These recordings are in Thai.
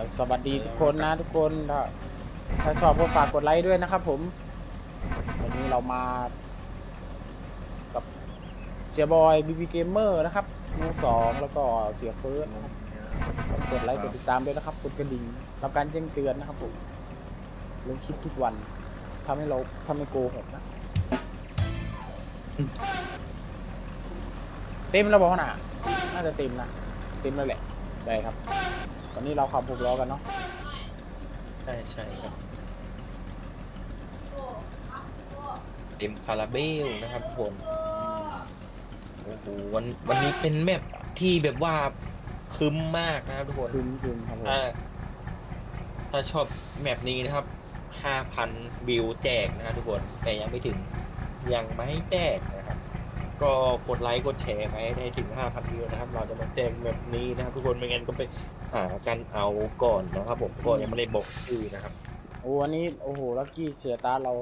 แล้วสวัสดีทุกคนนะทุกคนถ้าถ้าชอบก็ฝากกดไลค์ด้วยนะครับผม วันนี้เรามากับเสียบอยบีบีเกมเมอร์นะครับมูสองแล้วก็เสียเฟิร์สนะครับกดไลค์กดติดตามด้วยนะครับกดกระดิ่งรับการแจ้งเตือนนะครับผมลงคลิปทุกวันทำให้เราทำให้โกหกนะ เต็มแล้วบอกว่าน่ะน่าจะเต็มนะ เต็มแล้วแหละ ได้ครับ อนนี้เราขับหกล้อกันเนาะใช่ใช่ครับเต็มคาราเบลนะครับทุกคนโอ้โหวันวันนี้เป็นแมปที่แบบว่าคึมมากนะครับทุกคนคืนคืนครับผมถ้าถ้าชอบแมปนี้นะครับ 5,000วิวแจกนะครับทุกคนแต่ยังไม่ถึงยังไม่แจกนะครับ ก็กดไลค์กดแชร์ไปให้ได้ถึง 5,000วิวนะครับ เราจะมาแจกแบบนี้นะครับ ทุกคนไม่งั้นก็ไปหากันเอาก่อนนะครับผมก็ยังไม่ได้บอกชื่อนะครับ โอ้อันนี้โอ้โหลักกี้เสียตาร์ทเรา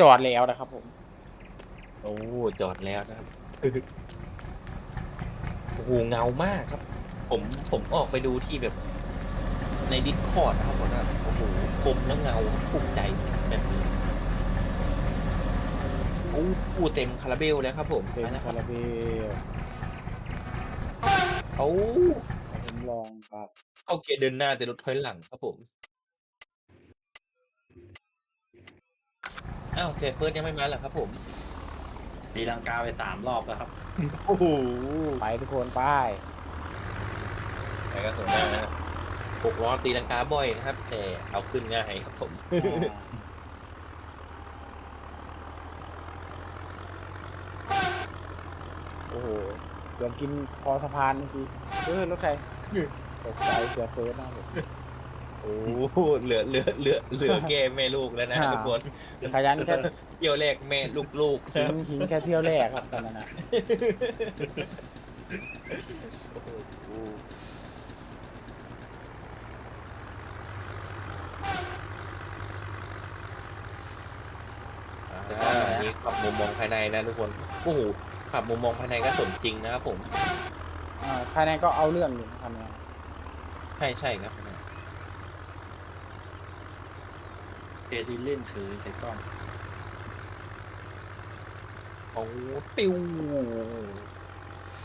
จอดแล้วนะครับผม โอ้จอดแล้วนะครับโอ้โหเงามากครับ ผมผมออกไปดูที่แบบ ในดิสคอร์ดนะครับผมนะโอ้โหคมแล้วเงาภูมิใจแบบนี้ โอ้โหเต็มคาราเบลแล้วครับผมเป็นไปนะคคารับราเบลเขาผมลองครับเข้าเกียร์เดินหน้าแต่รถถอยหลังครับผมอ้าวเซฟเฟิร์สยังไม่มาเหรอครับผมตีลังกาไปสามรอบแล้วครับโอ้โหไปทุกคนไปไปก็สวยมากนะครับหกล้อตีลังกาบ่อยนะครับ แต่เอาขึ้นง่ายครับผม อ้โหเกือบกินคอสะพานเมื่อกี้เฮ้ยรถใครตกใจเสียเฟิร์สนะครับผม โอ้โหเหลือเหลือเหลือเหลือแกแม่ลูกแล้วนะอ่า ทุกคนขยันแค่เกี่ยวแรกแม่ลูกลูกหินหินแค่เที่ยวแรกครับตอนนั้นนะอ่านี่ขับมุมมองภายในนะทุกคน โอ้โห ขับมุมมองภายในก็สมจริงนะครับผม อ่าภายในก็เอาเรื่องอยู่ทำไงใช่ใช่ครับ เจดีเล่นถือใส่กล้องโอ้ปิ้ว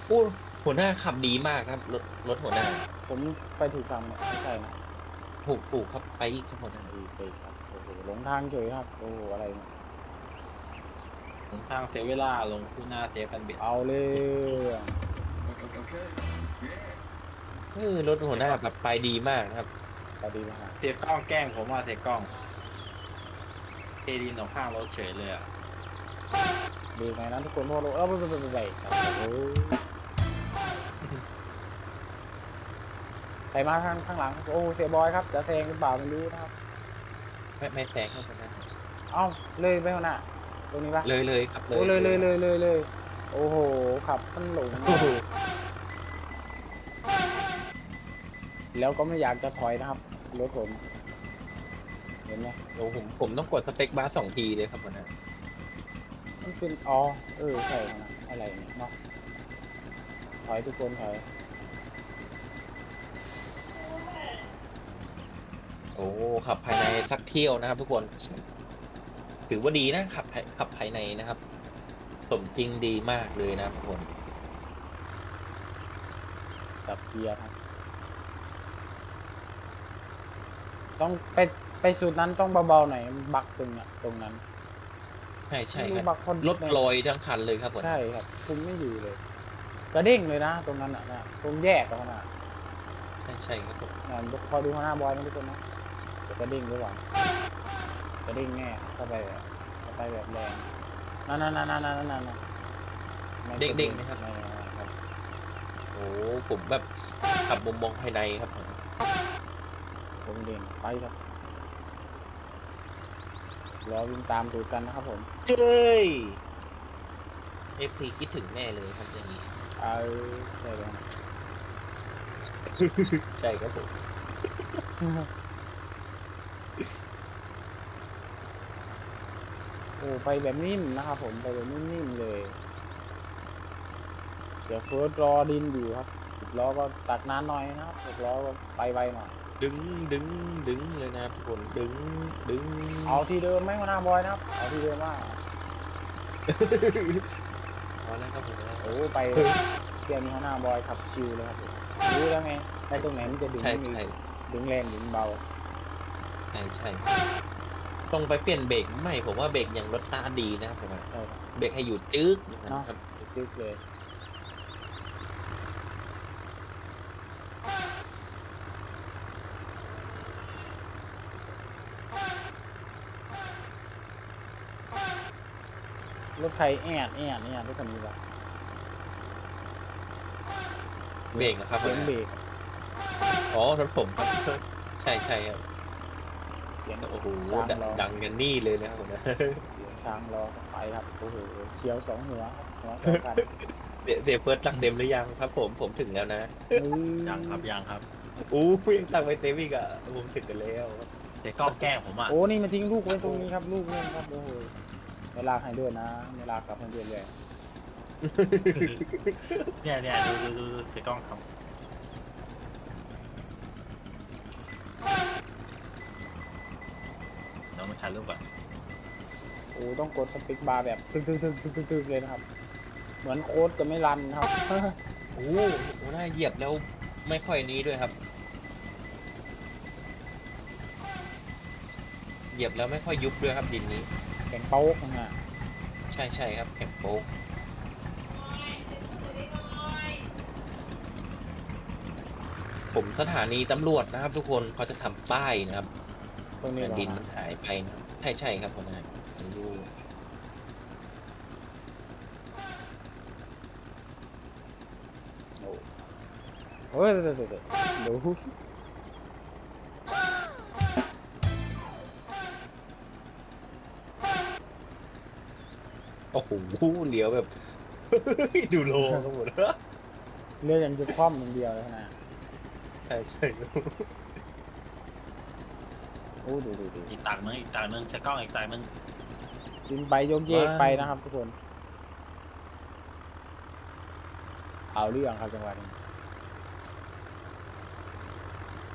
โอ้หัวหน้าขับดีมากครับ รถรถหัวหน้า ผมไปถูกทางไหมไม่ใช่นะถูกถูกครับไปอีกครับหัวหน้า ดีไปครับโอ้โหหลงทางเฉยครับโอ้โหอะไรเนี่ย หนทางเสียเวลาลงคู่หน้าเสียกันเบียดเอาเรื่องเออรถหัวหน้าแบบไปดีมากนะครับพอดีนะฮะเสียกล้องแกล้งผมว่าเสียกล้องเทดินออกข้างรถเฉยเลยอะดีไงนะทุกคนพวกเราเออไปไปไปไปครับโอ้ใครมาข้างข้างหลัง โอ้เสียบอยครับ จะแซงหรือเปล่าไม่รู้นะครับ ไม่ไม่แซงครับหัวหน้าเอ้าเลยไปข้างหน้า ตรงนี้ปะเลยเลยครับโอ้เลยเลยเลยเลยเลยโอ้โหขับมันหลงโอ้โหแล้วก็ไม่อยากจะถอยนะครับรถผมเห็นไหมโอ้ผมผมต้องกดสเปคบาร์สองทีเลยครับหัวหน้ามันเป็นอ๋อเออใช่นะอะไรเนี่ยเนาะถอยทุกคนถอยโอ้ขับภายในสักเที่ยวนะครับทุกคน ถือว่าดีนะขับภาย ขับภายในนะครับ สมจริงดีมากเลยนะครับทุกคนสับเกียร์ครับ ต้องไปไปสูตรนั้นต้องเบาๆหน่อยบักตรงเนี้ยตรงนั้นใช่ใช่ไม่ครู้รับบักคนรถลอยทั้งคันเลยครับผมใช่ครับ คุมไม่อยู่เลย กระเด้งเลยนะ ตรงนั้นอะนะตรงแยกตรงนั้นอะใช่ใช่ครับผมนั่นคอยดูข้างหน้าบอยนะทุกคนนะจะกระเด้งหรือเปล่ากระเด้งแน่เข้าไปแบบเข้า ไปแบบแรงนั่นนั่นนั่นนั่นนั่นนั่นไม่เด้งเด้งไหมครับไม่ไม่ไม่ครับ โอ้ผมแบบขับมุมมองภายในครับ ผมผมเด้งไปครับรอวิ่งตามตูดกันนะครับผมเฮ้ย FC คิดถึงแน่เลยครับอย่างนี้เอาได้เลยนะใช่ครับผม โอ้ไปแบบนิ่มนะครับผมไปแบบนิ่มๆเลย เสียเฟิร์สรอดินอยู่ครับสิบล้อก็ตักนานหน่อยนะครับหกล้อก็ไปไวหน่อย ดึงดึงดึงเลยนะครับทุกคนดึงดึงเอาที่เดิมไหมหัวหน้าบอยนะครับ เอาที่เดิมว่าเอาแล้วครับผมโอ้ไปเที่ยวนี้หัวหน้าบอยขับชิวเลยครับผมรู้แล้วไงไปตรงไหนมันจะดึงใช่ไม่มีใช่ดึงแรงดึงเบา ใช่ใช่ ต้องไปเปลี่ยนเบรกไม่ผมว่าเบรกยังรถต้านดีนะครับผมว่าใช่ครับเบรกให้อยู่จึ๊กนะครับจึ๊กเลยรถไทยแอดแอดเนี่ยรถคันนี้วะเบรกนะครับเสียงเบรกอ๋อรถผมครับใช่ใช่ครับ เสียงโอ้โหช้างดังร้องดังกันนี่เลยนะครับผมนะ เสียงช้างร้องไปครับโอ้โหเขียวสองหัวครับหัวสองกันเดี๋ยวเดี๋ยวเฟิร์สตังเต็มหรือยังครับผมผมถึงแล้วนะยังครับยังครับอู้ยังตังไปเต็มอีกอะผมถึงกันแล้วเด็กกล้องแกล้งผมอะโอ้นี่มาทิ้งลูกไว้ตรงนี้ครับลูกนี่ครับโอ้โหเวลาให้ด้วยนะเวลากลับให้ด้วยเลยเนี่ยเนี่ยดูดูดูดูเด็กกล้องทำเรามาถ่ายรูปก่อนโอ้ต้องกดสปิกบาร์แบบตึกตึกตึกตึกตึกตึกเลยนะครับ เหมือนโค้ดจะไม่รันครับ โอ้โหหน้าเหยียบแล้วไม่ค่อยนี้ด้วยครับ เหยียบแล้วไม่ค่อยยุบด้วยครับดินนี้ แข่งโป๊กนะฮะใช่ใช่ครับแข็งโป๊กผมสถานีตำรวจนะครับ ทุกคนเขาจะทำป้ายนะครับตรงนี้แผ่นเหรอดินฮะมันหายไปนะครับ ใช่ใช่ครับผมนะผมดูโอ้เฮ้ยเดี๋ยวเดี๋ยวเดี๋ยวเดี๋ยวโอ้โหเลี้ยวแบบ ดูโลครับผมเรือยังจะคว่ำอย่างเดียวเลยนะ ใช่ใช่ โอ้ดูดูดูอีกต่างนึงอีกต่างนึงเด็กกล้องอีกต่างนึงกินไปโยกเยกไปนะครับทุกคน เอาเรื่องครับจังหวะนี้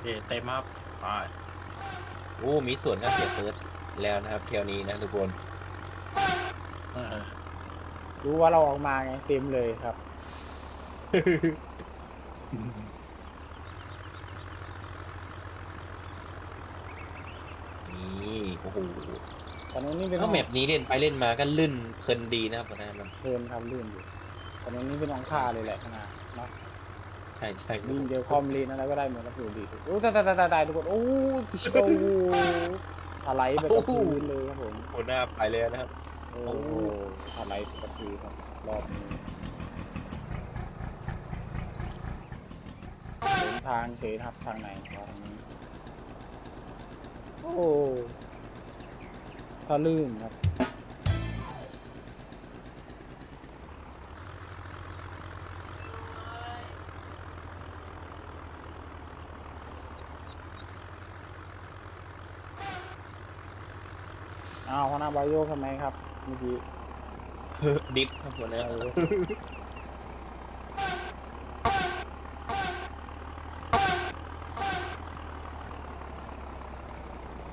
เดี๋ยวเต็มครับไปโอ้มีส่วนครับเสียเฟิร์สแล้วนะครับเที่ยวนี้นะทุกคนเออรู้ว่าเราออกมาไงเต็มเลยครับ นี่โอ้โหตอนนี้นี่เป็นถ้าแมปนี้เล่นไปเล่นมาก็ลื่นเพลินดีนะครับนะมันเพลินครับลื่นอยู่ตอนนี้นี่เป็นของค่าเลยแหละขนาดเนาะใช่ใช่ลิงเจอคอมลีนอะไรก็ได้หมดครับอยู่ดีโอ้ตายตายตายตายตายทุกคนโอ้โอ้โหอะไรไปกับพื้นเลยครับผมโหหน้าไปเลยนะครับโอ้โหอะไรไปกับพื้นครับรอบนี้เดินทางเฉยครับทางไหนครับทางนี้โอ้ ถ้าลื่นครับ อ้าวหัวหน้าบายโยกทำไมครับเมื่อกี้ดิฟครับผมนะเออ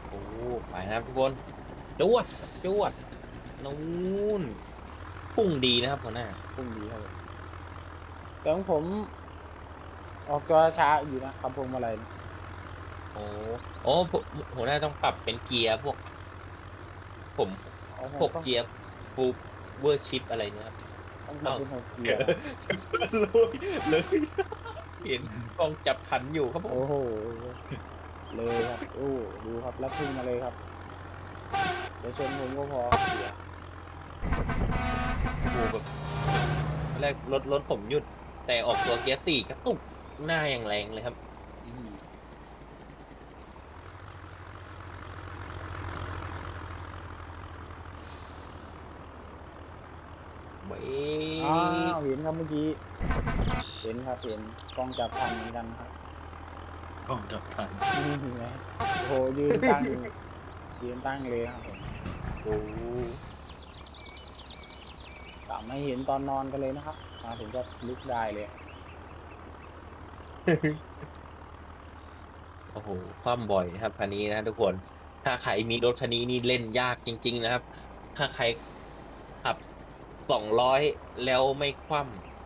โอ้ไปนะครับทุกคน จวดจวดนู่นพุ่งดีนะครับหัวหน้าพุ่งดีครับผมแต่ของผม ออกตัวช้าอยู่นะครับพวงมาลัยโอ้โอ้ผมหัวหน้าต้องปรับเป็นเกียร์พวก ผมเอาพวกเกียร์ฟูเวอร์ชิปอะไรเนี่ยครับ ต้องปรับเป็นหกเกียร์เลยเลยเห็นกล้องจับขันอยู่ครับผม โอ้โหเลยครับโอ้ดูครับแล้วพุ่งมาเลยครับ เดี๋ยวชนผมก็พอเสียโอ้โหแบบตอนแรกรถรถผมหยุด แต่ออกตัวเกียร์สี่กระตุกหน้าอย่างแรงเลยครับ อืมเว้อ้าวยเห็นครับเมื่อกี้ เห็นครับเห็นกล้องจับทันเหมือนกันครับ กล้องจับทันนี่ไงโอ้โหยืนตั้ง ยืนตั้งเลยครับผมโอ้กะไม่เห็นตอนนอนกันเลยนะครับมาถึงก็ลุกได้เลยโอ้โหความบ่อยนะครับคันนี้นะทุกคน ถ้าใครมีรถคันนี้นี่เล่นยากจริง ๆ นะครับ ถ้าใครขับสองร้อยแล้วไม่คว่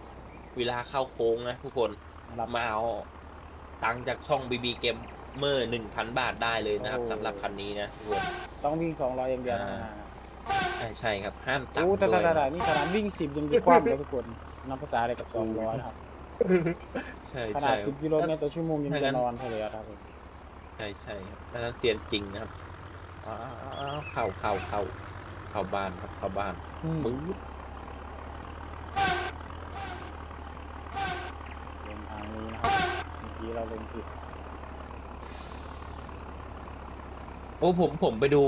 ำเวลาเข้าโค้งนะทุกคนรับมาเอาตังค์จากช่อง BB เกม เมอร์หนึ่งพันบาทได้เลยนะครับโอ้ สำหรับคันนี้นะทุกคนต้องวิ่งสองร้อยอย่างเดียวนะอ่าใช่ใช่ครับ ห้ามจับโอ้แต่ด้แต่วยแต่นี่ขนาดวิ่งสิบยังดีกว่าเลยทุกคนนับภาษาอะไรกับสองร้อยครับใช่ขนาใช่ดสิบกิโลเมตรต่อชั่วโมงยังถ้างั้จะนนอนเลยครับผมใช่ใช่ครับอันนั้นเซียนจริงนะครับอ้าวอ้าวเข้าเข้าเข้าเข้าบ้านครับเข้าบ้านอืมมืดลงทางนี้นะครับเมื่อกี้เราลงผิด โอ้ผมผมไปดู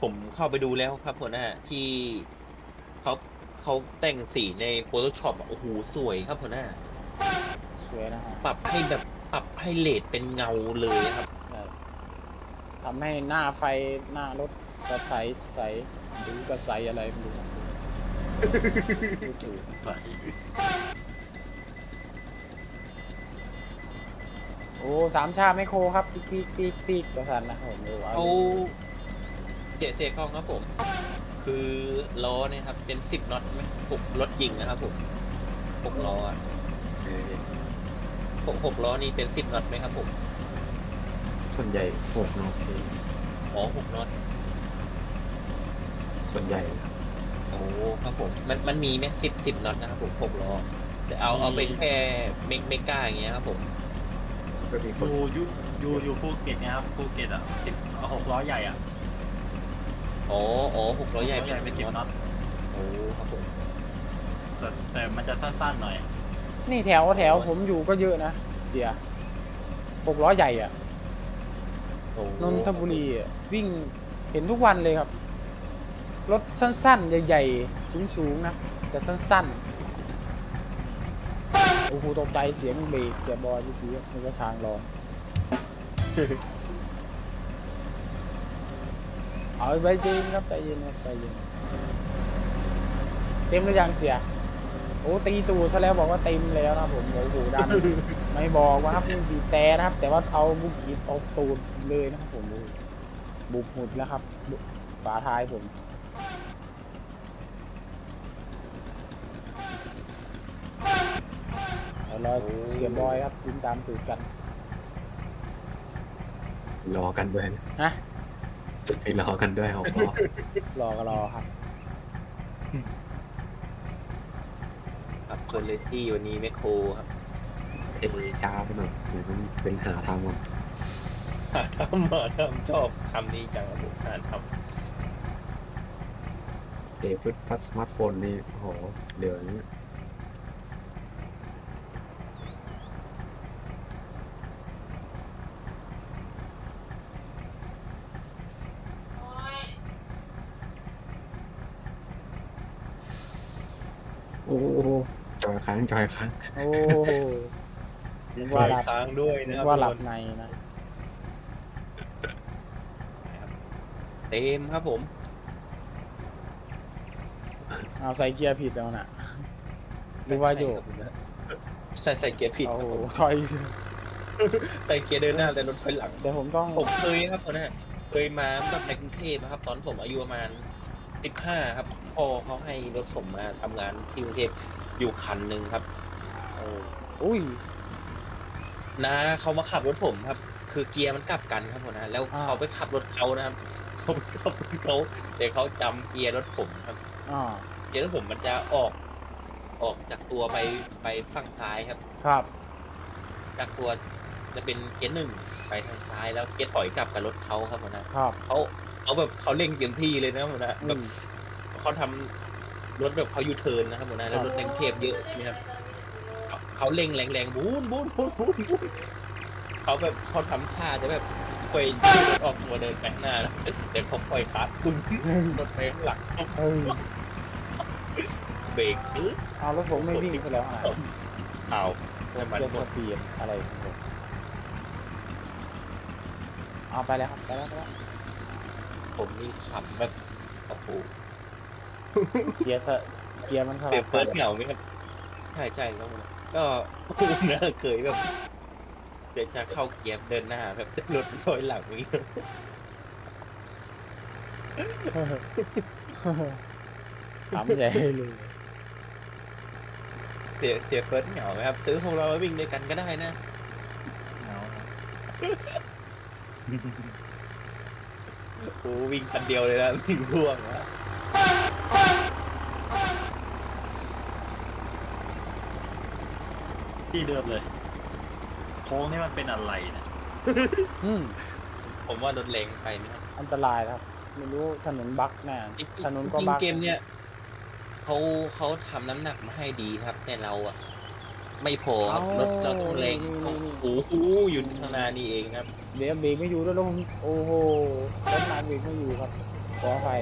ผมเข้าไปดูแล้วครับหัวหน้าที่เขาเขาแต่งสีใน Photoshop อะโอ้โหสวยครับหัวหน้า สวยนะฮะปรับให้แบบปรับให้เลดเป็นเงาเลยครับใช่ทำให้หน้าไฟหน้ารถกระใสใสหรือกระใสอะไรไม่รู้ไม่ถูก โอ้สามชาไม่โคครับปีกปีกปีกปีกกระสันนะครับผมดูเอาเขาเจเซคองครับผม คือล้อเนี่ยครับ เป็นสิบน็อตไหมหกรถจริงนะครับผมหกล้ออะหกหกล้อนี่เป็นสิบน็อตไหมครับผมส่วนใหญ่หกเนาะอ๋อหกน็อตส่วนใหญ่โอ้ครับผม มันมันมีไหมสิบสิบน็อตนะครับผมหกล้อแต่เอาเอาเป็นแค่เมกเมกาอย่างเงี้ยครับผม ก็มีคอนยู่อยู่อยู่อยู่ภูเก็ตเนะครับภูเก็ตอะสิบหกล้อใหญ่อะอ๋ออ๋อหกล้อใหญ่ใหญ่เป็นสิบน็อตโอ้ครับผมแต่แต่มันจะสั้นๆหน่อย นี่แถวแถวผมอยู่ก็เยอะนะ เสียหกล้อใหญ่อะโอ้นนทบุรีอะวิ่งเห็นทุกวันเลยครับ รถสั้นๆ ใหญ่ๆ สูงๆนะ แต่สั้นๆ โอ้โหตกใจเสียงเบรกเสียบอยเมื่อกี้นึกว่าช้างร้อง เอาไปใจเย็นครับใจเย็นครับใจเย็นเต็มหรือยังเสีย โอ้ตีตูดซะแล้วบอกว่าเต็มแล้วนะผมโอ้โหดัน ไม่บอกว่าครับนี่บีบแต่นะครับ แต่ว่าเอาบุกกีตบตูดเลยนะครับผมโอ้โหบุบหุดแล้วครับบุฝาท้ายผมเอา รอเสียบอยครับยิงตามตูดกัน รอกันด้วยนะฮะ ไปรอกันด้วยหกล้อรอก็รอครับ ครับคอนเลตี้วันนี้แมคโครครับเอช้าไปหน่อยเดี๋ยวต้องเป็นหาทางก่อนหาทำมาทำชอบคำนี้จังครับผมหาทเอฟพัสสมาร์ทโฟนนี่โอ้โหเดี๋ยวนี้ จอยค้างจอยค้างโอ้โหนึกำว่าหลับค้างด้วยนึนะกครับว่าหลับทุกคนในนะเต็มครับผม เอาใส่เกียร์ผิดแล้วน่ะ หรือว่าโยกใส่ใส่เกียร์ผิดโอ้ครับโหผมถอยใส่เกียร์เดินหน้าแต่รถถอยหลัง เดี๋ยวผมต้องผมเคยครับคนนะเคยมาแบบในกรุงเทพนะครับ ตอนผมอายุประมาณสิบห้าครับพ่ อเขาให้รถผมมาทำงานที่กรุงเทพอยู่คันหนึ่งครับโอ้อุ้ย น้าเขามาขับรถผมครับ คือเกียร์มันกลับกันครับผมนะแล้วอ่า เขาไปขับรถเขานะครับเขาไปขับรถเขาแต่เขาจำเกียร์รถผมครับ อ่าเกียร์รถผมมันจะออก ออกจากตัวไปไปฝั่งซ้ายครับ ครับจากตัวจะเป็นเกียร์หนึ่งไปทางซ้ายแล้วเกียร์ถอยกลับกับรถเขาครับผมนะครับเขาเขาแบบเขาเร่งเต็มที่เลยนะผมนะอืแบบม เขาทำรถแบบเขายูเทิร์นนะครับผมนะแล้วรถในกรุงเทพเยอะใช่ไหมครับเขาเขาเร่งแรงๆบูนบูนบูนบูนบูนเขาแบบเขาทำท่าจะแบบปล่อยรถออกตัวเดินไปข้างหน้านะแต่เขาปล่อยคาร์ดปึ้งรถไปข้างหลังเอ้ยเบรกปึ๊บเอารถผมไม่วิ่งซะแล้วอะเอาน้ำมันเกียร์หมสดปีดอะไรของผมเอาไปแล้วครับไปแล้วไปแล้วผมนี่ขับแบบโอ้โห เกียร์สะเกียร์มันสลัเดี๋ยบวเปิดเหงาไหมครับใช่ใช่ครับผมก็โอ้โหนะเคยแบบเดี๋ยวจะเข้าเกียร์เดินหน้าแบบรถถอยหลังนี้ถามใหญ่เลยเสียเสียเฟิร์สเหงาไหมครับซื้อพวกเราไว้วิ่งด้วยกันก็ได้นะเอาโอ้วิ่งคันเดียวเลยนะวิ่งร่วงนะ ที่เดิมเลย โค้งนี่มันเป็นอะไรเนะอืมผมว่ารถแรงไปไหมครับอันตรายครับ ไม่รู้ถนนบักแน่ถนนก็จริงบักๆเกมเนี้ยเขาเขาทำน้ำหนักมาให้ดีนะครับ แต่เราอะไม่พอครับรถเราต้องแรงต้องโอ้โหอยู่ข้างหน้านี่เองครับ เดี๋ยวเบรกไม่อยู่ด้วยแล้วผมโอ้โหรถมาเบรกไม่อยู่ครับขออภัย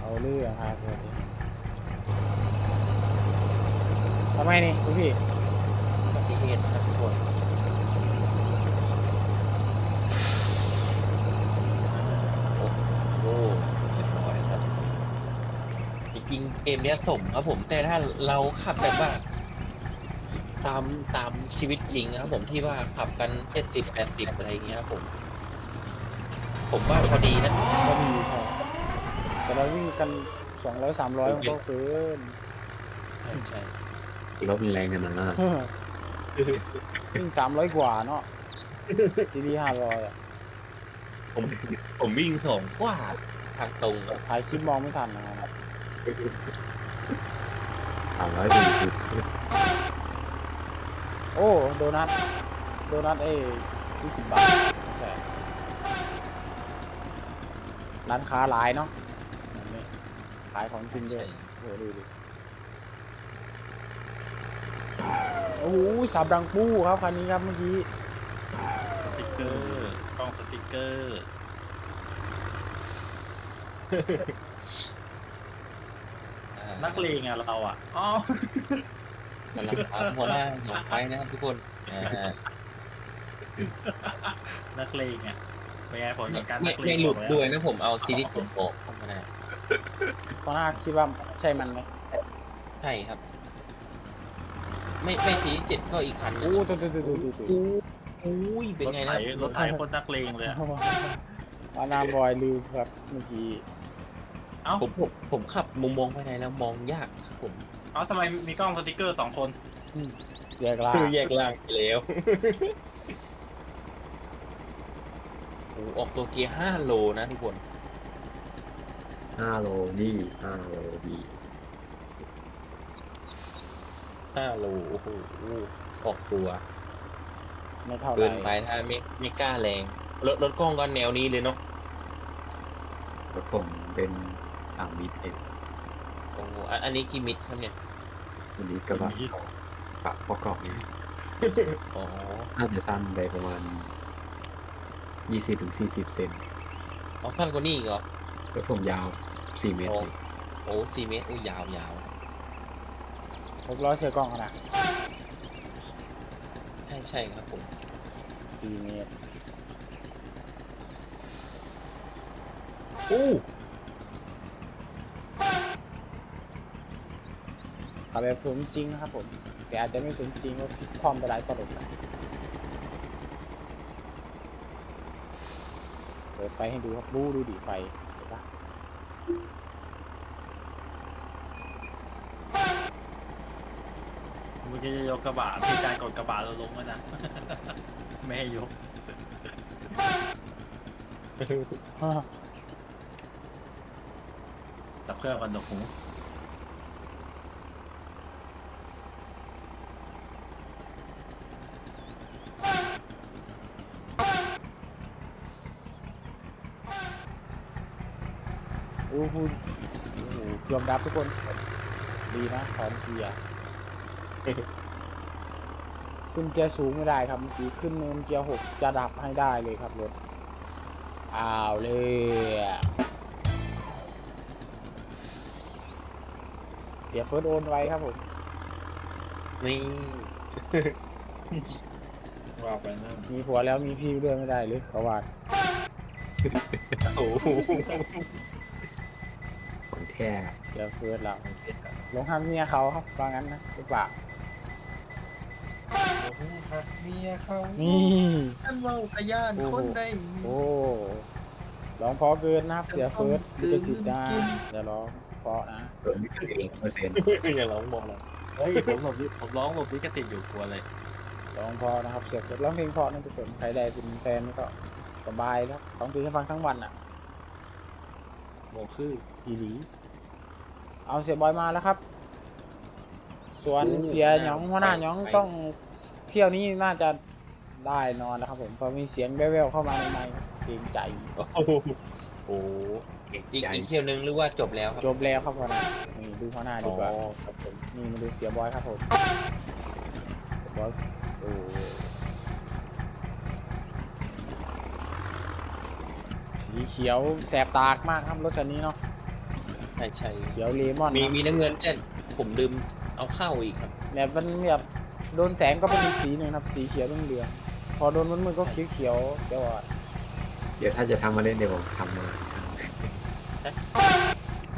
เอาเรื่องครับ ผมทำไมนี่คุณพี่อุบัติเหตุนะครับทุกคนโอ้โหเรียบร้อยครับจริงๆเกมเนี้ยสมครับผม แต่ถ้าเราขับแบบว่า ตามตามชีวิตจริงนะครับผมที่ว่าขับกันเจ็ดสิบแปดสิบอะไรอย่างเงี้ยครับผม ผมว่าพอดีนะ ก็มีใช่แต่เราวิ่งกันสองร้อยสามร้อยมันก็เกิน ใช่ใช่ รถมันแรงขนาดนั้นอะวิ่งสามร้อยกว่าเนาะซีรีส์ห้าร้อยอะผมผมวิ่งสองกว่าทางตรงอะถ่ายคลิปมองไม่ทันนะครับสามร้อยสี่สิบโอ้ โดนัท โดนัทเอ้ยี่สิบบาทใช่ร้านค้าหลายเนาะอันนี้ขายของกินด้วยโอ้โหดูดิ โอ้โหสับดังปู้ครับคันนี้ครับเมื่อกี้สติกเกอร์กล้องสติกเกอร์อ่านักเลงอะเราอะอ๋อกำลังตามหัวหน้าหนองไฟนะครับทุกคนอ่านักเลงอะเป็นไงผลไม่ของการไม่นักเลงไม่หลุดออกแวด้วยนะผมเอาซีรีส์ผมออกเข้ามาได้ตอนหน้าคิดว่าใช่มันไหมใช่ครับ ไม่ไม่ซีรีส์เจ็ดก็อีกคันโอ้ดูดูดูดูดูดูอู้อู้ยเป็นรถไงไถนะรถไถโคนนักเลงเลยอะวานาบอยลืมครับเมื่อกี้เอ้าผมผมผมขับมุมมองภายในแล้วมองยากครับผมเอ้าทำไมมีกล้องสติกเกอร์สองคน อืมแยกล่าคือแยกล่างไปแล้วโอ้ออกตัวเกียร์ห้าโลนะทุกคน ห้าโลนี่ห้าโลดี ห้าโลโอ้โหออกตัว ไม่เท่าไหเกิร่นไปถ้าไม่ไม่กล้าแรงรถรถกล้องก็แนวนี้เลยเนาะรถผมเป็นสามมิตรเองโอ้โหอันอันนี้กี่มิตรครับเนี่ยอันนี้กระบะปะประกอบนี้อ๋อน่าจะสั้นไปประมาณยี่สิบถึงสี่สิบเซนเอาสั้นกว่านี้อีกเหรอรถผมยาวสี่เมตรโอ้เลยโอ้สี่เมตรโอ้ยาวยาว หกร้อยเสือกล้องขนาดใช่ใช่ครับผมสี่เมตรอู้ขับแบบสมจริงนะครับผม แต่อาจจะไม่สมจริงก็พลิกความไปหลายตลบนะเปิดไฟให้ดูครับบูดูดิไฟเห็นปะ กี้จะยกกระบะที่การกดกระบะเราลงแล้วนะ ไม่ให้ยก ดับเครื่องกันดกหูโอ้โหโอ้โหยอมรับทุกคน ดีนะถอนเกียร์ ขึ้นเกียร์สูงไม่ได้ครับเมื่อกี้ขึ้นเนินเกียร์หกจะดับให้ได้เลยครับรถอ้าวเลยอะเสียเฟิร์สโอนไว้ครับผมนี่ว่าไปนั่นมีผัวแล้วมีพี่ด้วยไม่ได้หรือเขาว่าโอ้โหของแท้เสียเฟิร์สเราหลงหักเมียเขาครับว่างั้นนะหรือเปล่า หักเมียเขานี่ ท่านเว่าพยานคนใดโอ้ร้องเพอเกินนะครับเสียเฟิร์สลิขสิทธิ์นะเดี๋ยวร้องเพราะนะเกินไม่ถึงเองเปอร์เซ็นต์อย่าร้องบอกเลยเฮ้ยผมผมผมร้องผมลิขสิทธิ์อยู่กลัวเลยร้องเพอนะครับเสียเฟิร์สร้องเพลงเพราะนะทุกคนใครได้เป็นแฟนก็สบายแล้วต้องตื่นให้ฟังทั้งวันอะโมคืออีหลีเอาเสียบอยมาแล้วครับส่วนเสียหยองหัวหน้าหยองต้อง เที่ยวนี้น่าจะได้นอนนะครับผมเพราะมีเสียงแว่วๆเข้ามาในไมค์เกรงใจ โอ้โหโอ้โหอีกอีกเที่ยวนึงหรือว่าจบแล้วครับจบแล้วครับหัวหน้านี่ดูหัวหน้าดีกว่าอ๋อครับผมนี่มาดูเสียบอยครับผมเสียบอยโอ้สีเขียวแสบตากมากครับรถคันนี้เนาะใช่ใช่เขียวเลมอนมีครับมีน้ำเงินแต่ผมลืมเอาเข้าอีกครับแบบมันแบบ โดนแสงก็เป็นอีกสีหนึ่งครับ สีเขียวเหลืองๆพอโดนมันมืดก็เขียวเขียวๆเดี๋ยวอะเดี๋ยวถ้าจะทำมาเล่นเดี๋ยวผมทำมา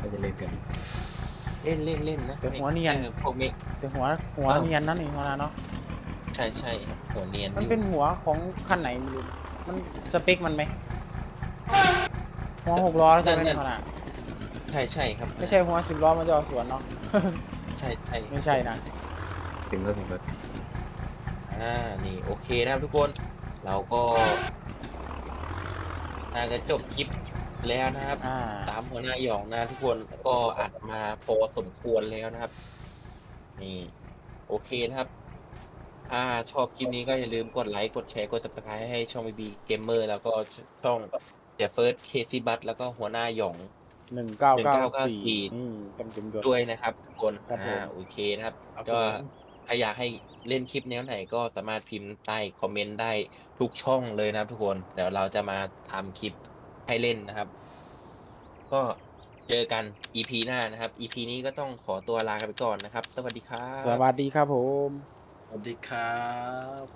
ก็จะเล่นกัน เล่นเล่นเล่นนะแต่หัวเนียน ออพวกเมกแต่หัวหัวเนียนนั่นเองหัวหน้าเนาะใช่ใช่ครับหัวเนียนมันอยู่เป็นหัวของคันไหนไม่รู้มันสเปคมันไหมหัวหกล้อใช่ไหมหัวหน้าใช่ใช่ครับไม่ใช่หัวสิบล้อมาจอดสวนเนาะใช่ใช่ไม่ใช่นะ ถึงก็ถึงก็ อ่า นี่โอเคนะครับทุกคน เราก็น่าจะจบคลิปแล้วนะครับ อ่าตามหัวหน้าหยองนะทุกคนก็อัดมาพอสมควรแล้วนะครับ นี่ โอเคนะครับ ถ้าชอบคลิปนี้ก็อย่าลืมกดไลค์ กดแชร์ กด subscribe ให้ช่องบีบีเกมเมอร์แล้วก็ช่องเดฟเฟิร์สเคซีบัตแล้วก็หัวหน้าหยอง หนึ่งเก้าเก้าสี่1994นี่เป็นเต็มยศ ด้วยนะครับทุกคนครับผม อ่าโอเคนะครับ ครับก็ผม ถ้าอยากให้เล่นคลิปแนวไหนก็สามารถพิมพ์ใต้คอมเมนต์ได้ทุกช่องเลยนะครับทุกคนเดี๋ยวเราจะมาทำคลิปให้เล่นนะครับ ก็เจอกัน EP หน้านะครับ EP นี้ก็ต้องขอตัวลากันไปก่อนนะครับ สวัสดีครับ สวัสดีครับผม สวัสดีครับ